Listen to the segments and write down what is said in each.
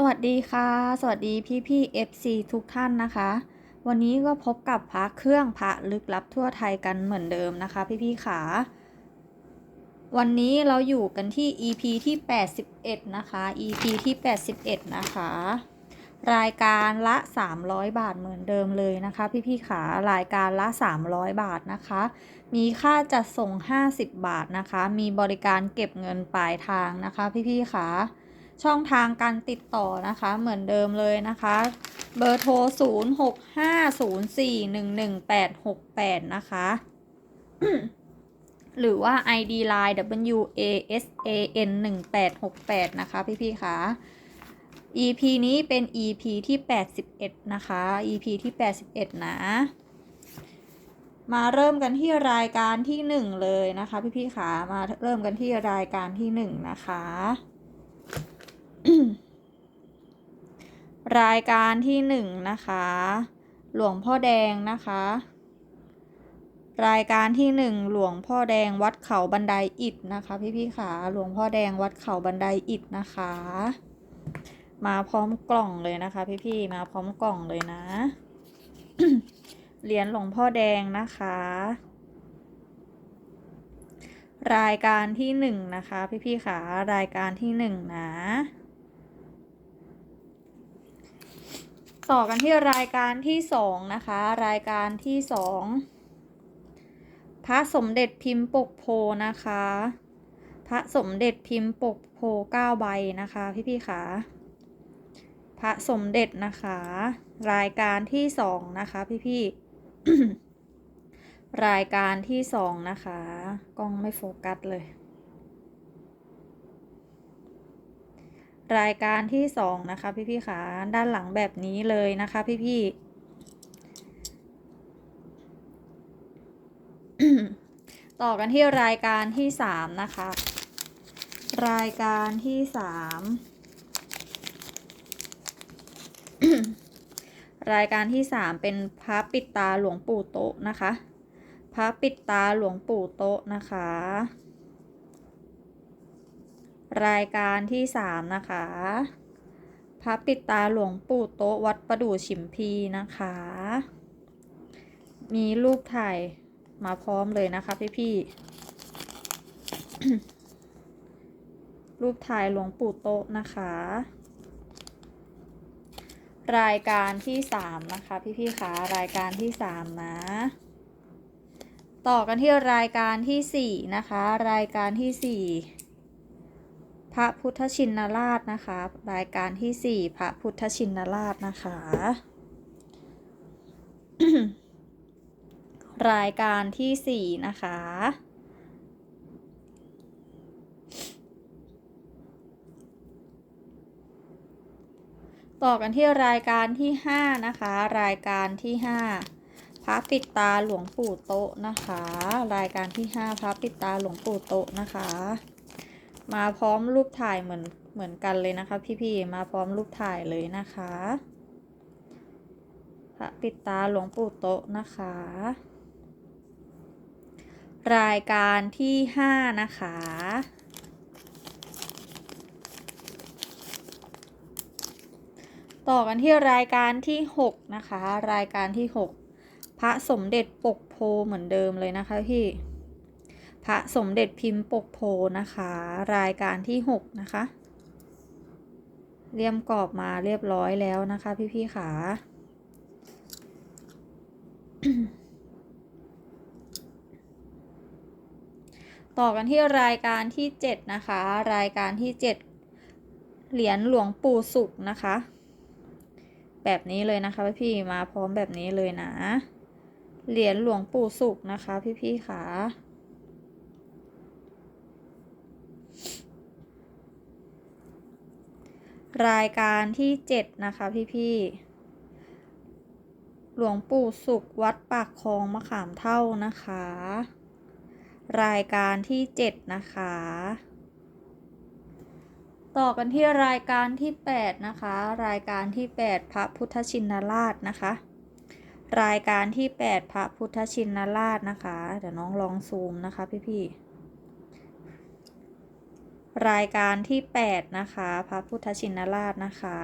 สวัสดีค่ะ สวัสดีพี่พี่ FC ทุกท่านนะคะ วันนี้ก็พบกับพระเครื่องพระลึกลับทั่วไทยกันเหมือนเดิมนะคะ พี่พี่ขาวันนี้เราอยู่กันที่ EP ที่ 81 นะคะ EP ที่ 81 นะคะ รายการละ 300 บาทเหมือนเดิมเลยนะคะ พี่พี่ขารายการละ 300 บาทนะคะ มีค่าจัดส่ง 50 บาทนะคะ มีบริการเก็บเงินปลายทางนะคะ พี่พี่ขา ช่องทางการติดต่อนะคะเหมือนเดิมเลยนะคะ เบอร์โทร 0 6 5 0 4 1 1 8 6 8 นะคะ หรือว่า ID line W A S A N 1 8 6 8นะคะ พี่ๆคะ EP นี้เป็น EP ที่ 81 นะคะ EP ที่ 81 นะ มาเริ่มกันที่รายการที่ 1 เลยนะคะ พี่ๆคะมาเริ่มกันที่รายการที่ 1 นะคะ รายการที่หนึ่งนะคะ หลวงพ่อแดงนะคะ รายการที่หนึ่งหลวงพ่อแดงวัดเขาบันไดอิฐนะคะ พี่พี่ขาหลวงพ่อแดงวัดเขาบันไดอิฐนะคะ มาพร้อมกล่องเลยนะคะ พี่พี่มาพร้อมกล่องเลยนะเหรียญหลวงพ่อแดงนะคะ รายการที่หนึ่งนะคะ พี่พี่ขารายการที่หนึ่งนะ ต่อกันที่รายการที่สองนะคะ รายการที่สองพระสมเด็จพิมพ์ปกโพนะคะ พระสมเด็จพิมพ์ปกโพเก้าใบนะคะพี่พี่ขาพระสมเด็จนะคะ รายการที่สองนะคะพี่พี่รายการที่สองนะคะ กล้องไม่โฟกัสเลย รายการที่สองนะคะพี่ๆขาด้านหลังแบบนี้เลยนะคะพี่ๆต่อกันที่รายการที่สามนะคะ รายการที่สามรายการที่สามเป็นพระปิดตาหลวงปู่โตะนะคะ พระปิดตาหลวงปู่โตะนะคะ รายการที่สามนะคะ พระปิดตาหลวงปู่โตะวัดประดู่ฉิมพีนะคะ มีรูปถ่ายมาพร้อมเลยนะคะพี่พี่รูปถ่ายหลวงปู่โตะนะคะ รายการที่สามนะคะ พี่พี่คะรายการที่สามนะ ต่อกันที่รายการที่สี่นะคะ รายการที่สี่ พระพุทธชินราชนะคะ รายการที่สี่พระพุทธชินราชนะคะ รายการที่สี่นะคะ ต่อกันที่รายการที่ห้านะคะ รายการที่ห้าพระปิดตาหลวงปู่โตะนะคะ รายการที่ห้าพระปิดตาหลวงปู่โตะนะคะ มาพร้อมรูปถ่ายเหมือนเหมือนกันเลยนะคะ พี่ๆมาพร้อมรูปถ่ายเลยนะคะพระปิดตาหลวงปู่โตะนะคะ รายการที่ห้านะคะ ต่อกันที่รายการที่หกนะคะ รายการที่หกพระสมเด็จปกโพเหมือนเดิมเลยนะคะพี่ พระสมเด็จพิมพ์ปกโพนะคะ รายการที่หกนะคะเรียมกรอบมาเรียบร้อยแล้วนะคะ พี่ๆขาต่อกันที่รายการที่เจ็ดนะคะ รายการที่เจ็ดเหรียญหลวงปู่สุขนะคะ แบบนี้เลยนะคะพี่ๆมาพร้อมแบบนี้เลยนะ เหรียญหลวงปู่สุขนะคะ พี่ๆขา รายการที่เจ็ดนะคะพี่ๆ หลวงปู่สุขวัดปากคลองมะขามเท่านะคะ รายการที่เจ็ดนะคะ ต่อกันที่รายการที่แปดนะคะ รายการที่แปดพระพุทธชินราชนะคะ รายการที่แปดพระพุทธชินราชนะคะ เดี๋ยวน้องลองซูมนะคะพี่ๆ รายการที่แปดนะคะ พระพุทธชินราชนะคะ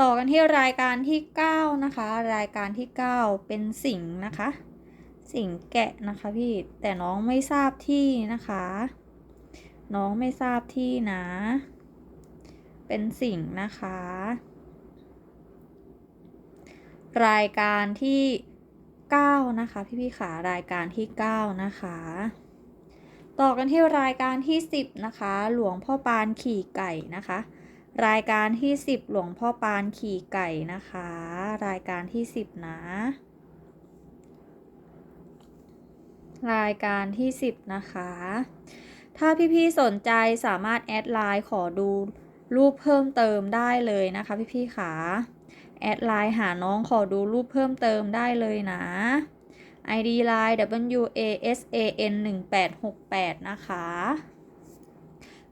ต่อกันที่รายการที่เก้านะคะ รายการที่เก้าเป็นสิงห์นะคะ สิงแกะนะคะพี่ แต่น้องไม่ทราบที่นะคะ น้องไม่ทราบที่นะ เป็นสิงห์นะคะ รายการที่ 9 นะคะ พี่พี่ขารายการที่ 9 นะคะ ต่อกันที่รายการที่ 10 นะคะ หลวงพ่อปานขี่ไก่นะคะ รายการที่ 10 หลวงพ่อปานขี่ไก่นะคะ รายการที่ 10 นะ รายการที่ 10 นะคะ ถ้าพี่ๆสนใจสามารถแอดไลน์ขอดูรูปเพิ่มเติมได้เลยนะคะพี่ๆขา แอดไลน์หาน้องขอดูรูปเพิ่มเติมได้เลยนะ ID line W A S A N 1868 นะคะ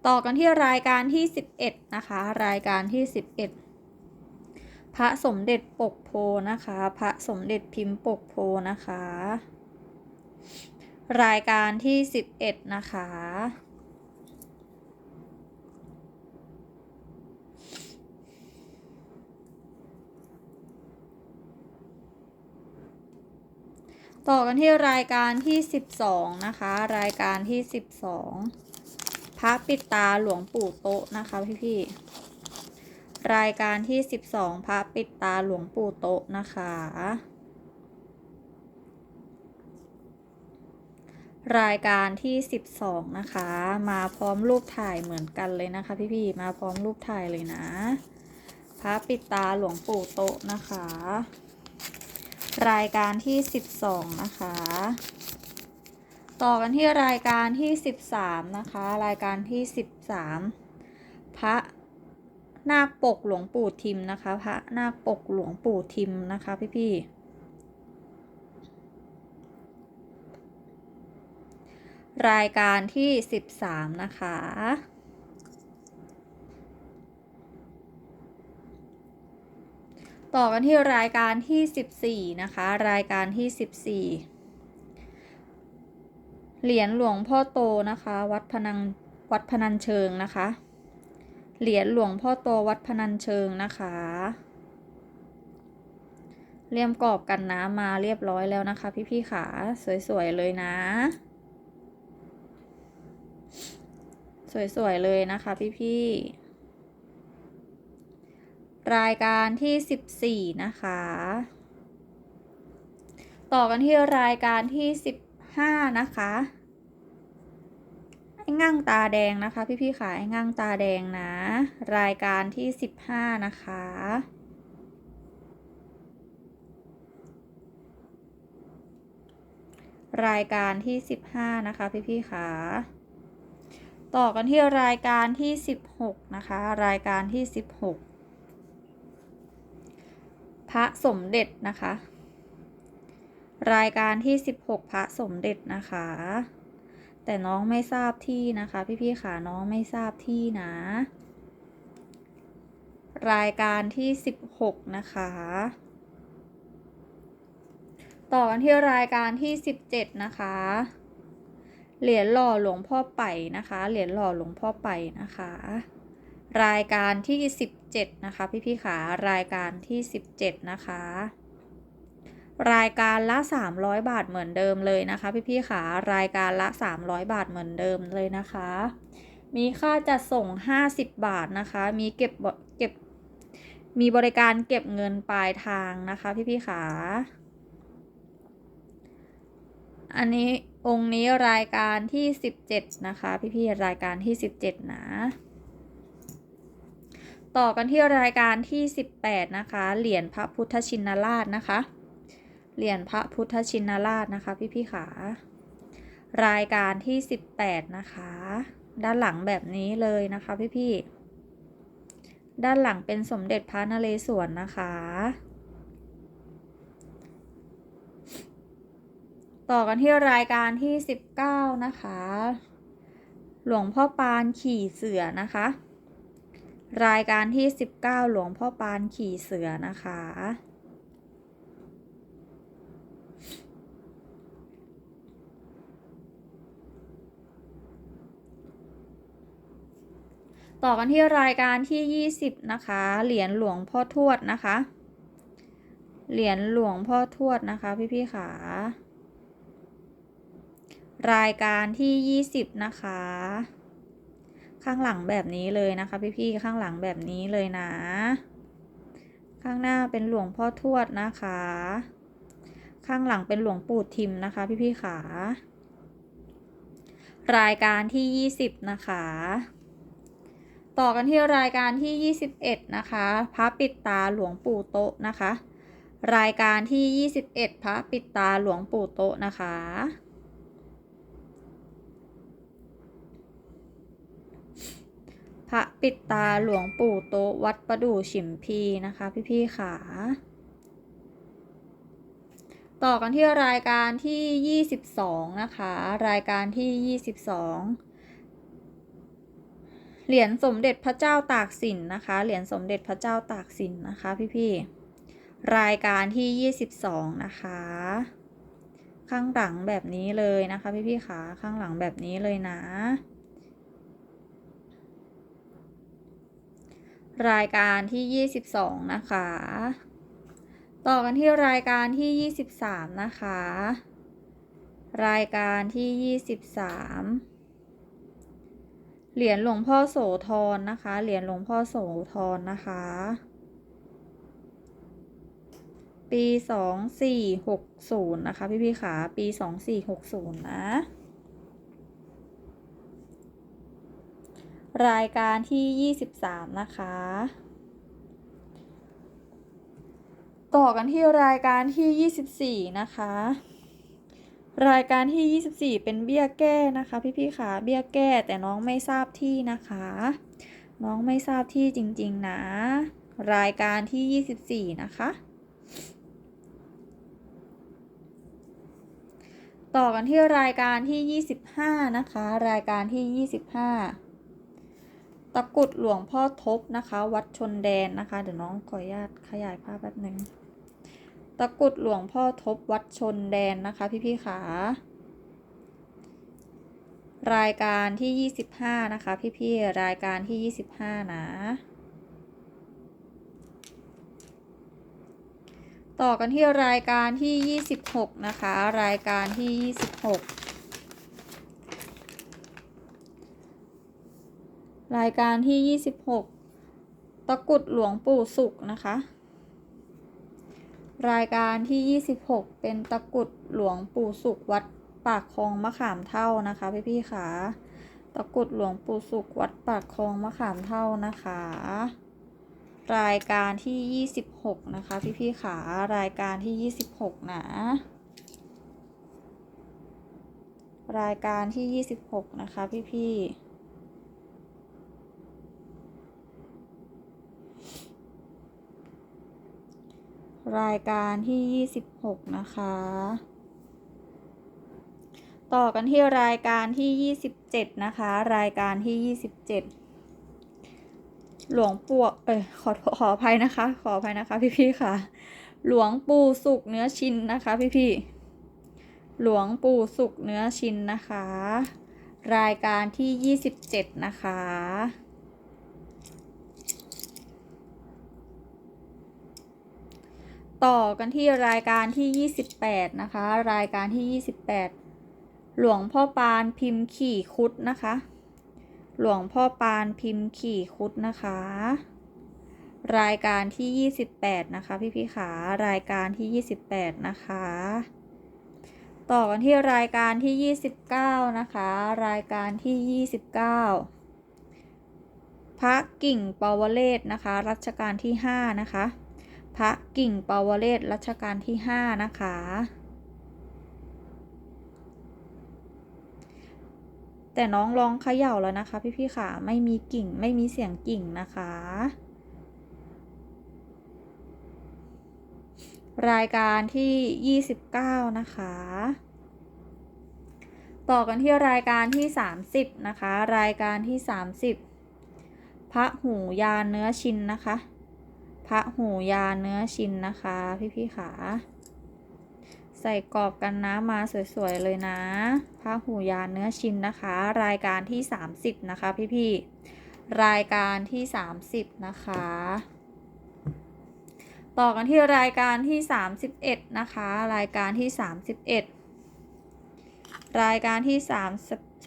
ต่อกันที่รายการที่ 11 นะคะ รายการที่ 11 พระสมเด็จปกโพนะคะ พระสมเด็จพิมพ์ปกโพนะคะ รายการที่ 11 นะคะ ต่อกันที่รายการที่ 12 นะคะ รายการที่ 12พระปิดตาหลวงปู่โตะนะคะพี่ๆรายการที่ 12พระปิดตาหลวงปู่โตะนะคะ รายการที่ 12 นะคะ มาพร้อมรูปถ่ายเหมือนกันเลยนะคะพี่ๆมาพร้อมรูปถ่ายเลยนะพระปิดตาหลวงปู่โตะนะคะ รายการที่ 12 นะคะ ต่อกันที่รายการที่ 13 นะคะ รายการที่ 13 พระนาคปกหลวงปู่ทิมนะคะ พระนาคปกหลวงปู่ทิมนะคะพี่ๆรายการที่ 13 นะคะ ต่อกันที่รายการที่ 14 นะคะ รายการที่ 14 เหรียญหลวงพ่อโตนะคะ วัดพนังวัดพนัญเชิงนะคะ เหรียญหลวงพ่อโตวัดพนัญเชิงนะคะเลี่ยมกรอบกันน้ำมาเรียบร้อยแล้วนะคะ พี่ๆขาสวยๆเลยนะ สวยๆเลยนะคะ พี่ๆ รายการที่ 14 นะคะ ต่อกันที่รายการที่ 15 นะคะไอ้ง่างตาแดงนะคะ พี่ๆค่ะไอ้ง่างตาแดงนะ รายการที่ 15 นะคะรายการที่ 15 นะคะ พี่ๆค่ะต่อกันที่รายการที่ 16 นะคะ รายการที่ 16 พระสมเด็จนะคะ รายการที่ 16 พระสมเด็จนะคะ แต่น้องไม่ทราบที่นะคะ พี่ๆค่ะน้องไม่ทราบที่นะ รายการที่ 16 นะคะ ต่อกันที่รายการที่ 17 นะคะเหรียญหล่อหลวงพ่อไปนะคะ เหรียญหล่อหลวงพ่อไปนะคะ รายการที่ 17 นะคะ พี่ๆค่ะรายการที่ 17 นะคะ รายการละ 300 บาทเหมือนเดิมเลยนะคะ พี่ๆค่ะรายการละ 300 บาทเหมือนเดิมเลยนะคะ มีค่าจัดส่ง 50 บาทนะคะ มีเก็บเก็บมีบริการเก็บเงินปลายทางนะคะ พี่ๆค่ะอันนี้องค์นี้รายการที่ 17 นะคะ พี่ๆรายการที่ 17 นะ ต่อกันที่รายการที่ 18 นะคะ เหรียญพระพุทธชินราชนะคะ เหรียญพระพุทธชินราชนะคะพี่ๆขารายการที่ 18 นะคะ ด้านหลังแบบนี้เลยนะคะพี่ๆด้านหลังเป็นสมเด็จพระนเรศวรนะคะ ต่อกันที่รายการที่ 19 นะคะ หลวงพ่อปานขี่เสือนะคะ รายการที่ 19 หลวงพ่อปานขี่เสือนะคะ ต่อกันที่รายการที่ 20 นะคะ เหรียญหลวงพ่อทวดนะคะ เหรียญหลวงพ่อทวดนะคะพี่พี่ขารายการที่ 20 นะคะ ข้างหลังแบบนี้เลยนะคะ พี่ๆข้างหลังแบบนี้เลยนะ ข้างหน้าเป็นหลวงพ่อทวดนะคะ ข้างหลังเป็นหลวงปู่ทิมนะคะ พี่ๆขารายการที่ 20 นะคะ ต่อกันที่รายการที่ 21 นะคะพระปิดตาหลวงปู่โตะนะคะ รายการที่ 21พระปิดตาหลวงปู่โตะนะคะ พระปิดตาหลวงปู่โตวัดประดู่ฉิมพีนะคะพี่ๆขาต่อกันที่รายการที่ 22 นะคะ รายการที่ 22 เหรียญสมเด็จพระเจ้าตากสินนะคะ เหรียญสมเด็จพระเจ้าตากสินนะคะพี่ๆ รายการที่ 22 นะคะ ข้างหลังแบบนี้เลยนะคะพี่ๆขาข้างหลังแบบนี้เลยนะ รายการที่ 22 นะคะ ต่อกันที่รายการที่ 23 นะคะ รายการที่ 23 เหรียญหลวงพ่อโสธรนะคะ เหรียญหลวงพ่อโสธรนะคะ ปี 2460 นะคะ พี่พี่ขาปี 2460 นะ รายการที่ 23 นะคะ ต่อกันที่รายการที่ 24 นะคะ รายการที่ 24 เป็นเบี้ยแก้นะคะ พี่ๆค่ะเบี้ยแก้แต่น้องไม่ทราบที่นะคะ น้องไม่ทราบที่จริงๆนะ รายการที่ 24 นะคะ ต่อกันที่รายการที่ 25 นะคะ รายการที่ 25 ตะกุดหลวงพ่อทบนะคะ วัดชนแดนนะคะ เดี๋ยวน้องขออนุญาตขยายภาพแป๊บหนึ่งตะกุดหลวงพ่อทบวัดชนแดนนะคะ พี่ๆขารายการที่ 25 นะคะ พี่ๆรายการที่ 25 นะ ต่อกันที่รายการที่ 26 นะคะ รายการที่ 26 รายการที่ 26 ตะกุดหลวงปู่สุขนะคะ รายการที่ 26 เป็นตะกุดหลวงปู่สุขวัดปากคลองมะขามเท่านะคะพี่พี่ๆค่ะตะกุดหลวงปู่สุขวัดปากคลองมะขามเท่านะคะ รายการที่ 26 นะคะพี่พี่ๆค่ะรายการที่ 26 นะรายการที่ 26 นะคะพี่พี่ รายการที่ 26 นะคะ ต่อกันที่รายการที่ 27 นะคะ รายการที่ 27 หลวงปู่เอ้ยขอขออภัยนะคะ ขออภัยนะคะพี่ๆค่ะ หลวงปู่สุกเนื้อชินนะคะพี่ๆหลวงปู่สุกเนื้อชินนะคะ รายการที่ 27 นะคะ ต่อกันที่รายการที่ 28 นะคะ รายการที่ 28 หลวงพ่อปานพิมพ์ขี่คุดนะคะ หลวงพ่อปานพิมพ์ขี่คุดนะคะ รายการที่ 28 นะคะ พี่พี่ขารายการที่ 28 นะคะ ต่อกันที่รายการที่ 29 นะคะ รายการที่ 29 พระกิ่งปวเรศนะคะ รัชกาลที่ 5 นะคะ พระกิ่งปาวเรศรัชกาลที่ 5 นะคะ แต่น้องลองเขย่าแล้วนะคะ พี่ๆค่ะไม่มีกิ่งไม่มีเสียงกิ่งนะคะ รายการที่ 29 นะคะต่อกันที่รายการที่ 30 นะคะ รายการที่ 30 พระหูยานเนื้อชินนะคะ พระหูยาเนื้อชินนะคะ พี่ๆขาใส่กรอบกันนะมาสวยๆเลยนะพระหูยาเนื้อชินนะคะ รายการที่ 30 นะคะ พี่รายการที่ 30 นะคะ ต่อกันที่รายการที่ 31 นะคะ รายการที่ 31 รายการที่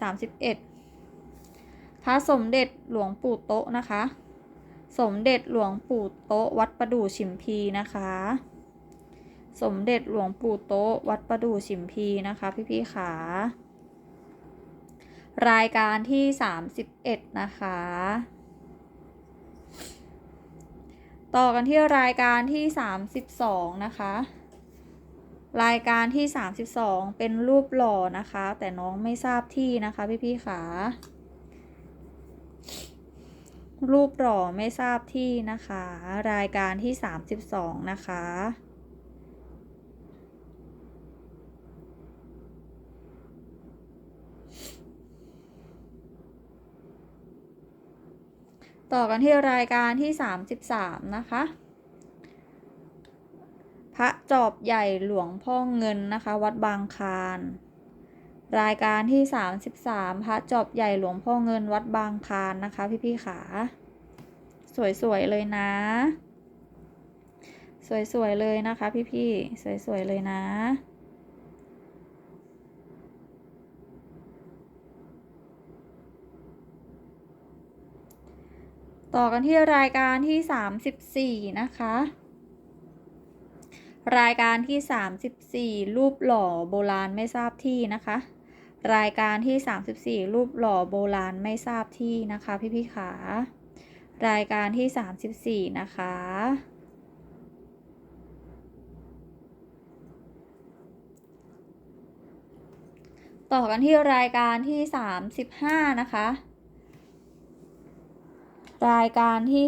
3 31พระสมเด็จหลวงปู่โต๊ะนะคะ สมเด็จหลวงปู่โต๊ะวัดประดู่ชิมพีนะคะ สมเด็จหลวงปู่โต๊ะวัดประดู่ชิมพีนะคะพี่ๆขารายการที่ 31 นะคะ ต่อกันที่รายการที่ 32 นะคะ รายการที่ 32 เป็นรูปหล่อนะคะ แต่น้องไม่ทราบที่นะคะพี่ๆขา รูปหล่อไม่ทราบที่นะคะ รายการที่ 32 นะคะ ต่อกันที่รายการที่ 33 นะคะ พระจอบใหญ่หลวงพ่อเงินนะคะ วัดบางคาร รายการที่ 33 พระจอบใหญ่หลวงพ่อเงินวัดบางคารนะคะ พี่ๆขา สวยๆเลยนะ สวยๆเลยนะคะ พี่ๆสวยๆเลยนะต่อกันที่รายการที่ 34 นะคะ รายการที่ 34 รูปหล่อโบราณไม่ทราบที่นะคะ รายการที่ 34 รูปหล่อโบราณไม่ทราบที่นะคะ พี่ๆขารายการที่ 34 นะคะ ต่อกันที่รายการที่ 35 นะคะ รายการที่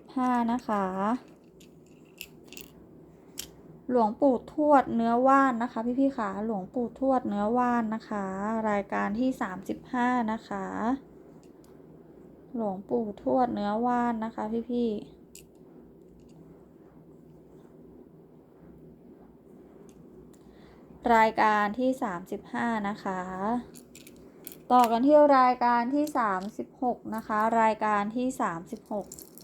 35 นะคะ หลวงปู่ทวดเนื้อว่านนะคะ พี่พี่ขาหลวงปู่ทวดเนื้อว่านนะคะ รายการที่ 35 นะคะ หลวงปู่ทวดเนื้อว่านนะคะ พี่พี่รายการที่ 35 นะคะ ต่อกันที่รายการที่ 36 นะคะ รายการที่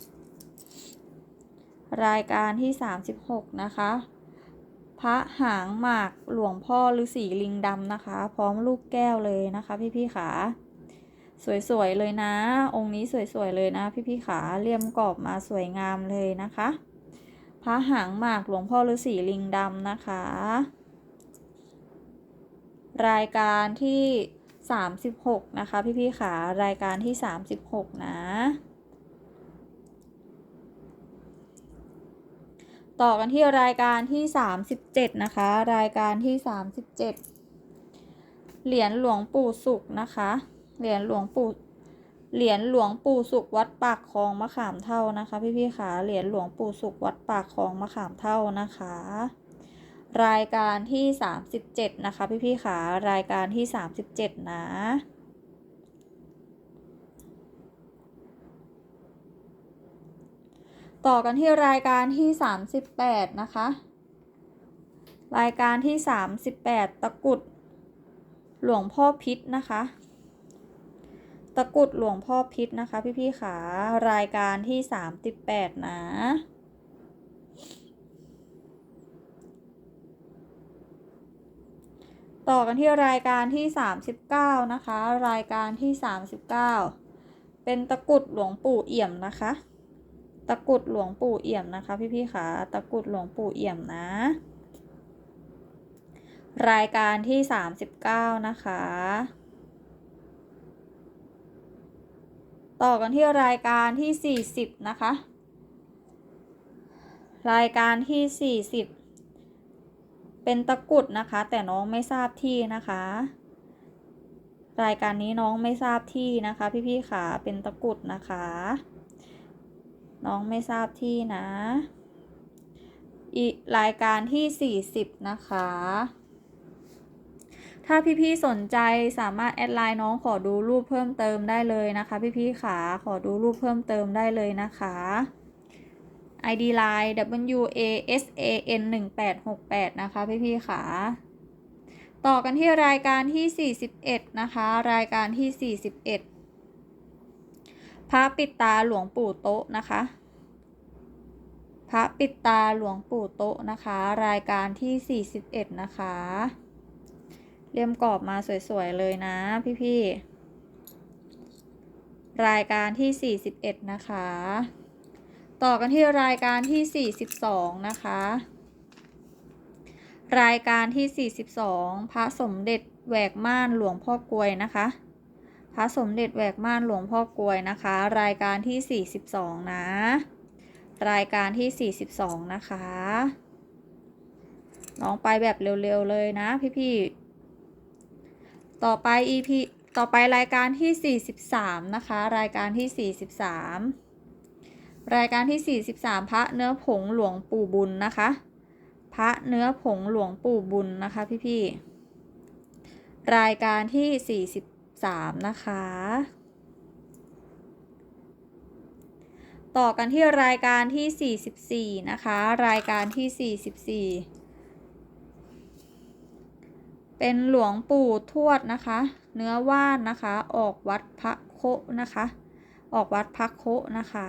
36 รายการที่ 36 นะคะ พระหางหมากหลวงพ่อฤาษีลิงดำนะคะ พร้อมลูกแก้วเลยนะคะ พี่ๆขาสวยๆเลยนะ องค์นี้สวยๆเลยนะ พี่ๆขาเลี่ยมกรอบมาสวยงามเลยนะคะ พระหางหมากหลวงพ่อฤาษีลิงดำนะคะ รายการที่ 36 นะคะ พี่ๆขารายการที่ 36 นะ ต่อกันที่รายการที่ 37 นะคะ รายการที่ 37 เหรียญหลวงปู่สุขนะคะ เหรียญหลวงปู่เหรียญหลวงปู่สุขวัดปากคลองมะขามเท่านะคะ พี่ๆขาเหรียญหลวงปู่สุขวัดปากคลองมะขามเท่านะคะ รายการที่ 37 นะคะ พี่ๆขารายการที่ 37 นะ ต่อกันที่รายการที่ 38 นะคะ รายการที่ 38 ตะกุดหลวงพ่อพิษนะคะ ตะกุดหลวงพ่อพิษนะคะ พี่ๆขารายการที่ 38 นะต่อกันที่รายการที่ 39 นะคะ รายการที่ 39 เป็นตะกุดหลวงปู่เอี่ยมนะคะ ตะกุดหลวงปู่เอี่ยมนะคะ พี่ๆค่ะตะกุดหลวงปู่เอี่ยมนะ รายการที่ 39 นะคะ ต่อกันที่รายการที่ 40 นะคะ รายการที่ 40 เป็นตะกุดนะคะ แต่น้องไม่ทราบที่นะคะ รายการนี้น้องไม่ทราบที่นะคะ พี่ๆค่ะเป็นตะกุดนะคะ น้องไม่ทราบที่นะอีรายการที่ 40 นะคะ ถ้าพี่ๆสนใจสามารถแอดไลน์น้องขอดูรูปเพิ่มเติมได้เลยนะคะ พี่ๆขาขอดูรูปเพิ่มเติมได้เลยนะคะ ID line W A S A N 1868นะคะ พี่ๆขาต่อกันที่รายการที่ 41 นะคะ รายการที่ 41 ระปิดตาหลวงปู่โต๊ะนะคะ พระปิดตาหลวงปู่โต๊ะนะคะ รายการที่ 41 นะคะ เรียมกรอบมาสวยๆเลยนะพี่ๆ รายการที่ 41 นะคะ ต่อกันที่รายการที่ 42 นะคะ รายการที่ 42 พระสมเด็จแหวกม่านหลวงพ่อกลวยนะคะ พระสมเด็จแหวกม่านหลวงพ่อกลวยนะคะ รายการที่ 42 นะ รายการที่ 42 นะคะน้องไปแบบเร็วๆเลยนะพี่ๆต่อไป EP ต่อไปรายการที่ 43 นะคะ รายการที่ 43 รายการที่ 43 พระเนื้อผงหลวงปู่บุญนะคะ พระเนื้อผงหลวงปู่บุญนะคะพี่ๆรายการที่ 3 นะคะ ต่อกันที่รายการที่ 44 นะคะ รายการที่ 44 เป็นหลวงปู่ทวดนะคะ เนื้อว่านนะคะ ออกวัดพระโคะนะคะ ออกวัดพระโคะนะคะ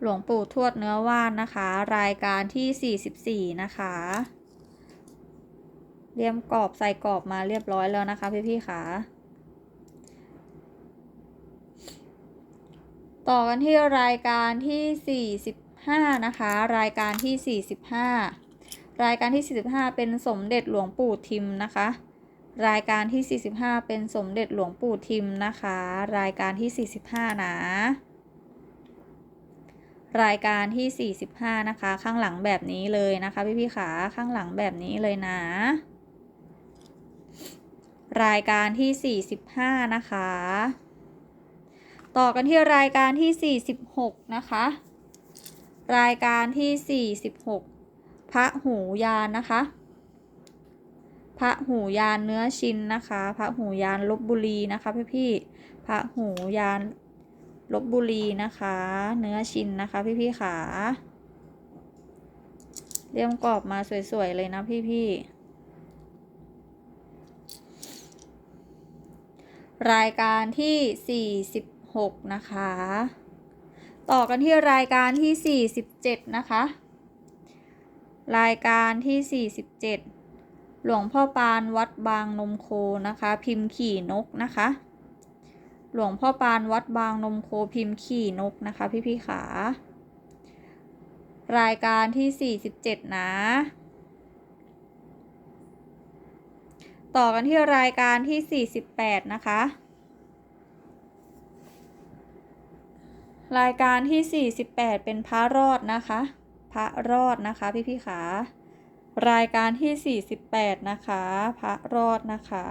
หลวงปู่ทวดเนื้อว่านนะคะ รายการที่ 44 นะคะ เรียมกรอบใส่กรอบมาเรียบร้อยแล้วนะคะพี่ๆค่ะต่อกันที่รายการที่ 45 นะคะ รายการที่ 45 รายการที่ 45 เป็นสมเด็จหลวงปู่ทิมนะคะ รายการที่ 45 เป็นสมเด็จหลวงปู่ทิมนะคะ รายการที่ 45 นะ รายการที่ 45 นะคะ ข้างหลังแบบนี้เลยนะคะพี่พี่ขาข้างหลังแบบนี้เลยนะ รายการที่ 45 นะคะ ต่อกันที่รายการที่ 46 นะคะ รายการที่ 46 พระหูยานนะคะ พระหูยานเนื้อชิ้นนะคะ พระหูยานลบบุรีนะคะพี่พี่พระหูยานลบบุรีนะคะ เนื้อชิ้นนะคะพี่พี่ขาเรียมกรอบมาสวยๆเลยนะพี่พี่ๆ รายการที่ 46 นะคะ ต่อกันที่รายการที่ 47 นะคะ รายการที่ 47 หลวงพ่อปานวัดบางนมโคนะคะ พิมพ์ขี่นกนะคะ หลวงพ่อปานวัดบางนมโคพิมพ์ขี่นกนะคะ พี่พี่ขารายการที่ 47 นะ ต่อกันที่รายการที่ 48 นะคะ รายการที่ 48 เป็นพระรอดนะคะ พระรอดนะคะพี่พี่ขารายการที่ 48 นะคะ พระรอดนะคะ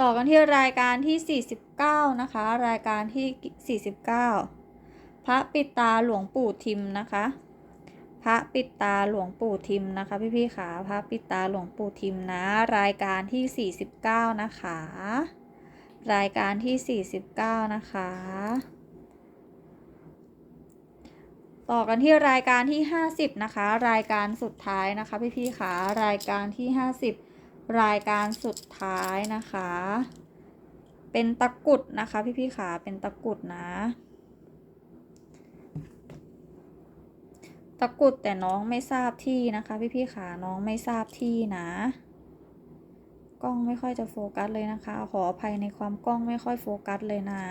ต่อกันที่รายการที่ 49 นะคะ รายการที่ 49 พระปิดตาหลวงปู่ทิมนะคะ พระปิดตาหลวงปู่ทิมนะคะ พี่ๆค่ะพระปิดตาหลวงปู่ทิมนะ รายการที่ 49 นะคะ รายการที่ 49 นะคะ ต่อกันที่รายการที่ 50 นะคะ รายการสุดท้ายนะคะ พี่ๆค่ะรายการที่ 50 รายการสุดท้ายนะคะ เป็นตะกุดนะคะ พี่ๆค่ะเป็นตะกุดนะ ตะกุดแต่น้องไม่ทราบที่นะคะ พี่ๆค่ะน้องไม่ทราบที่นะ กล้องไม่ค่อยจะโฟกัสเลยนะคะ ขออภัยในความกล้องไม่ค่อยโฟกัสเลยนะ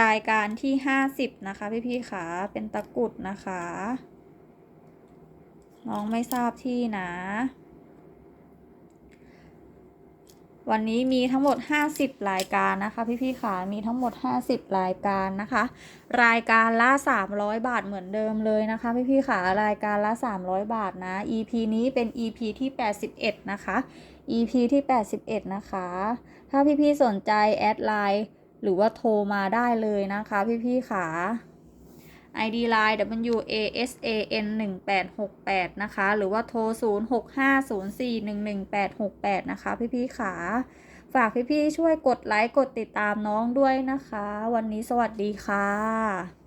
รายการที่50นะคะพี่ๆค่ะเป็นตะกุดนะคะ น้องไม่ทราบที่นะ วันนี้มีทั้งหมด 50 รายการนะคะ พี่ๆค่ะมีทั้งหมด 50 รายการนะคะ รายการละ 300 บาทเหมือนเดิมเลยนะคะ พี่ๆค่ะรายการละ 300 บาทนะ EP นี้เป็น EP ที่ 81 นะคะ EP ที่ 81 นะคะ ถ้าพี่ๆสนใจแอดไลน์หรือว่าโทรมาได้เลยนะคะ พี่ๆค่ะ ID line W A S A N 1868 นะคะ หรือว่าโทร 0650411868 นะคะ พี่ๆค่ะฝากพี่ๆช่วยกดไลค์กดติดตามน้องด้วยนะคะ วันนี้สวัสดีค่ะ